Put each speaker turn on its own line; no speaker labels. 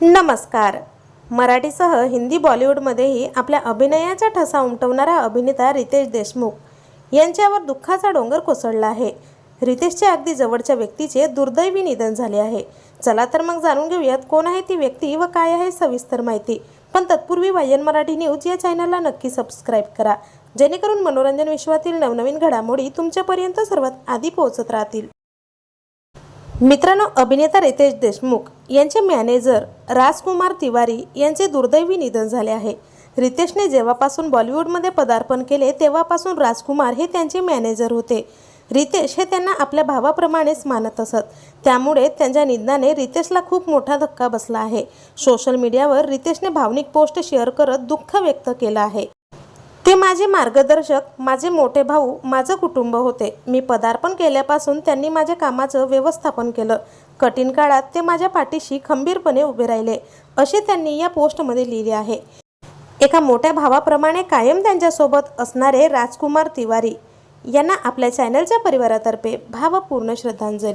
नमस्कार. मराठीसह हिंदी बॉलिवूडमध्येही आपल्या अभिनयाचा ठसा उमटवणारा अभिनेता रितेश देशमुख यांच्यावर दुःखाचा डोंगर कोसळला आहे. रितेशच्या अगदी जवळच्या व्यक्तीचे दुर्दैवी निधन झाले आहे. चला तर मग जाणून घेऊयात कोण आहे ती व्यक्ती व काय आहे सविस्तर माहिती. पण तत्पूर्वी वायन मराठी न्यूज या चॅनलला नक्की सबस्क्राईब करा. जेणेकरून मनोरंजन विश्वातील नवनवीन घडामोडी तुमच्यापर्यंत सर्वात आधी पोहोचत राहतील. मित्रांनो अभिनेता रितेश देशमुख यांचे मॅनेजर राजकुमार तिवारी यांचे दुर्दैवी निधन झाले आहे. रितेशने जेव्हापासून बॉलिवूडमध्ये पदार्पण केले तेव्हापासून राजकुमार हे त्यांचे मॅनेजर होते. रितेश हे त्यांना आपल्या भावाप्रमाणेच मानत असत. त्यामुळे त्यांच्या निधनाने रितेशला खूप मोठा धक्का बसला आहे. सोशल मीडियावर रितेशने भावनिक पोस्ट शेअर करत दुःख व्यक्त केलं आहे. ते माझे मार्गदर्शक माझे मोठे भाऊ माझं कुटुंब होते. मी पदार्पण केल्यापासून त्यांनी माझ्या कामाचं व्यवस्थापन केलं. कठीण काळात ते माझ्या पाठीशी खंबीरपणे उभे राहिले असे त्यांनी या पोस्टमध्ये लिहिले आहे. एका मोठ्या भावाप्रमाणे कायम त्यांच्यासोबत असणारे राजकुमार तिवारी यांना आपल्या चॅनलच्या परिवारातर्फे भावपूर्ण श्रद्धांजली.